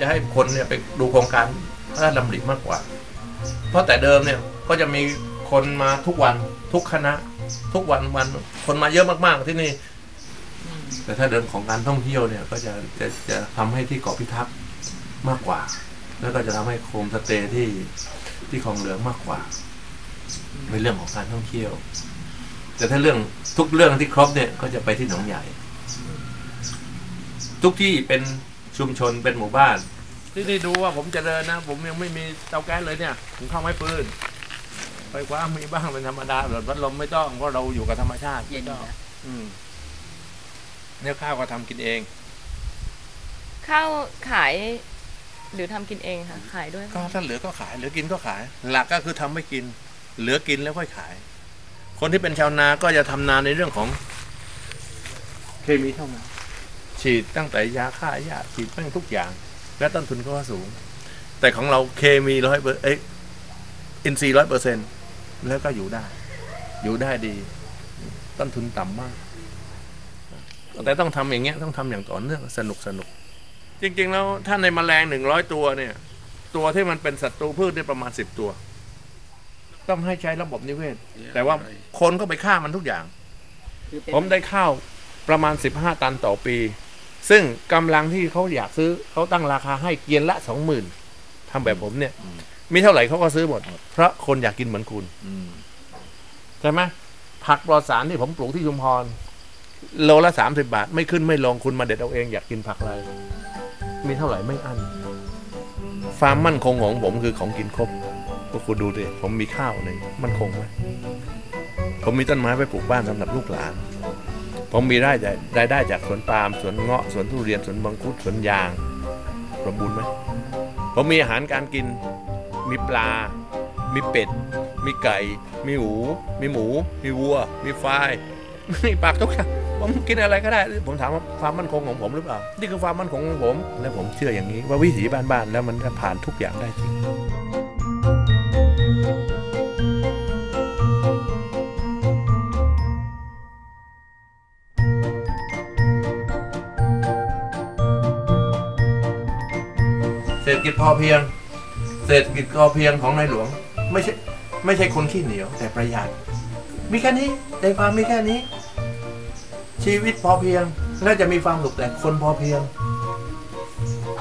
จะให้คนเนี่ยไปดูโครงการพระราชดำริมากกว่า เพราะแต่เดิมเนี่ยก็จะมีคนมาทุกวันทุกคณะ ทุกวันวันคนมาเยอะมากๆที่นี่ แต่ถ้าเดิมของการท่องเที่ยวเนี่ยก็จะจะจะทำให้ที่เกาะพิทักษ์มากกว่า แล้วก็จะทำให้โฮมสเตย์ที่ที่คลองเหลืองมากกว่าในเรื่องของการท่องเที่ยว แต่ถ้าเรื่องทุกเรื่องที่ครบเนี่ยก็จะไปที่หนองใหญ่ ทุกที่เป็น ชุมชนเป็นหมู่บ้าน ที่นี่ดูว่าผมเจริญนะ ผมยังไม่มีเตาแก๊สเลยเนี่ยผมเข้าไม้ปืนไฟฟ้ามีบ้างเป็นธรรมดาแบบพัดลมไม่ต้องเพราะเราอยู่กับธรรมชาติเย็นไม่อต้องยู่นะอืมเนี่ยข้าวก็ทำกินเอง ข้าวขาย หรือทำกินเองค่ะ ขายด้วยก็ถ้าเหลือก็ขาย เหลือกินก็ขาย หลักก็คือทำไม่กิน เหลือกินแล้วค่อยขาย คนที่เป็นชาวนาก็จะทำนาในเรื่องของเคมีเท่านั้น ฉีดตั้งแต่ยาฆ่าหญ้าฉีดแม่งทุกอย่าง และต้นทุนก็สูง แต่ของเราเคมีร้อยเปอร์เอ้ยอินทรีย์ร้อยเปอร์เซ็นแล้วก็อยู่ได้ อยู่ได้ดี ต้นทุนต่ำมาก แต่ต้องทำอย่างเงี้ยต้องทำอย่างต่อเนื่องสนุกสนุก จริง ๆ แล้วถ้าในแมลงหนึ่งร้อยตัวเนี่ย ตัวที่มันเป็นศัตรูพืชเนี่ยประมาณสิบตัว ต้องให้ใช้ระบบนิเวศ แต่ว่าคนก็ไปฆ่ามันทุกอย่างคือเป็นผมได้ข้าวประมาณสิบห้าตันต่อปี ซึ่งกำลังที่เขาอยากซื้อเขาตั้งราคาให้เกียนละสองหมื่นทำแบบผมเนี่ยมีเท่าไหร่เขาก็ซื้อหมด เพราะคนอยากกินเหมือนคุณใช่ไหมผักปลอดสารที่ผมปลูกที่ชุมพรโลละสามสิบาท ไม่ขึ้นไม่ลงคุณมาเด็ดเอาเองอยากกินผักอะไร มีเท่าไหร่ไม่อั้นฟาร์มมั่นคงของผมคือของกินครบพวกคุณดูดิผมมีข้าวหนึ่งมั่นคงไหมผมมีต้นไม้ไปปลูกบ้านสำหรับลูกหลาน ผมมีรายได้รายได้จากสวนปาล์มสวนเงาะสวนทุเรียนสวนมังคุดสวนยางสมบูรณ์ไหมผมมีอาหารการกิน มีปลา มีเป็ด มีไก่ มีหมู มีหมู มีวัว มีควายมีปากทุกอย่างผมกินอะไรก็ได้ ผมถามว่าความมั่นคงของผมหรือเปล่า นี่คือความมั่นคงของผม และผมเชื่ออย่างนี้ว่าวิถีบ้านๆแล้วมันจะผ่านทุกอย่างได้จริง รษฐกิจพอเพียง เศรษฐกิจพอเพียงของในหลวง ไม่ใช่ไม่ใช่คนขี้เหนียว แต่ประหยัดมีแค่นี้ใจความมีแค่นี้ ชีวิตพอเพียงและจะมีความสุขแต่คนพอเพียง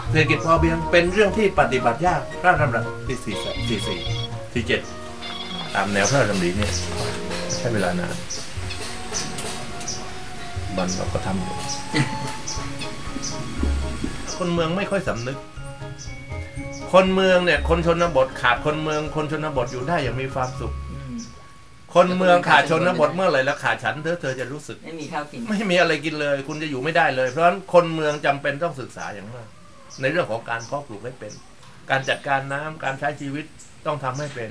เศรษฐกิจพอเพียงเป็นเรื่องที่ปฏิบัติยากพร่างดำรัสที่สี่สี่สี่ที่เจ็ดตามแนวพระราชดำริเนี่ยใช้เวลานานบันเราก็ทำอยู่คนเมืองไม่ค่อยสำนึก คนเมืองเนี่ย คนชนบทขาดคนเมือง คนชนบทอยู่ได้อย่างมีความสุขอืมคนเมืองขาดชนบทเมื่อไหร่แล้วขาดฉันเธอเธอจะรู้สึก ไม่มีข้าวกิน ไม่มีอะไรกินเลย คุณจะอยู่ไม่ได้เลย เพราะฉะนั้นคนเมืองจำเป็นต้องศึกษาอย่างมากในเรื่องของการเพาะปลูกให้เป็น การจัดการน้ำการใช้ชีวิตต้องทำให้เป็น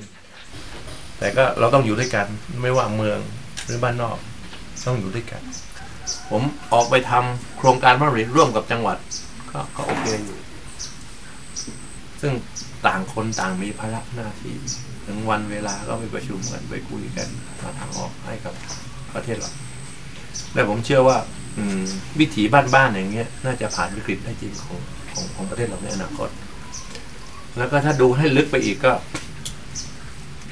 แต่ก็เราต้องอยู่ด้วยกัน ไม่ว่าเมืองหรือบ้านนอก ต้องอยู่ด้วยกัน ผมออกไปทำโครงการพระราชดำริร่วมกับจังหวัด ก็ก็โอเคอยู่ ซึ่งต่างคนต่างมีภาระหน้าที่ถึงวันเวลาก็ไปประชุมกันไปคุยกันหาทางออกให้กับประเทศเราและผมเชื่อว่าอืวิถีบ้านๆอย่างเงี้ยน่าจะผ่านวิกฤตได้จริงของของของประเทศเราในอนาคต แล้วก็ถ้าดูให้ลึกไปอีกก็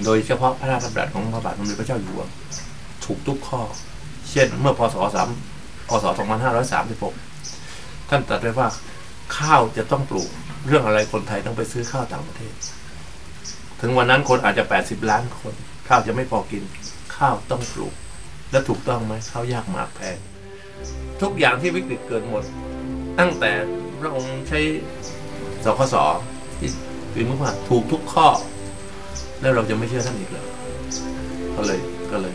โดยเฉพาะพระราชดำรัสของพระบาทสมเด็จพระเจ้าอยู่หัวถูกทุกข้อ เช่นเมื่อพศสามพศสองพันห้าร้อยสามสิบหกท่านตรัสไว้ว่าข้าวจะต้องปลูก เรื่องอะไรคนไทยต้องไปซื้อข้าวต่างประเทศ ถึงวันนั้นคนอาจจะแปดสิบล้านคน ข้าวจะไม่พอกิน ข้าวต้องปลูก แล้วถูกต้องไหมข้าวยากหมากแพง ทุกอย่างที่วิกฤตเกิดหมด ตั้งแต่พระองค์ใช้สคสที่ปีมุขว่าถูกทุกข้อ แล้วเราจะไม่เชื่อท่านอีกเลยก็เลยก็เลย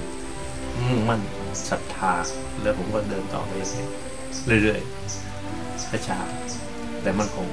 มุ่งมั่นศรัทธา แล้วผมก็เดินต่อไปอย่างนี้เรื่อยๆช้าๆแต่มันคง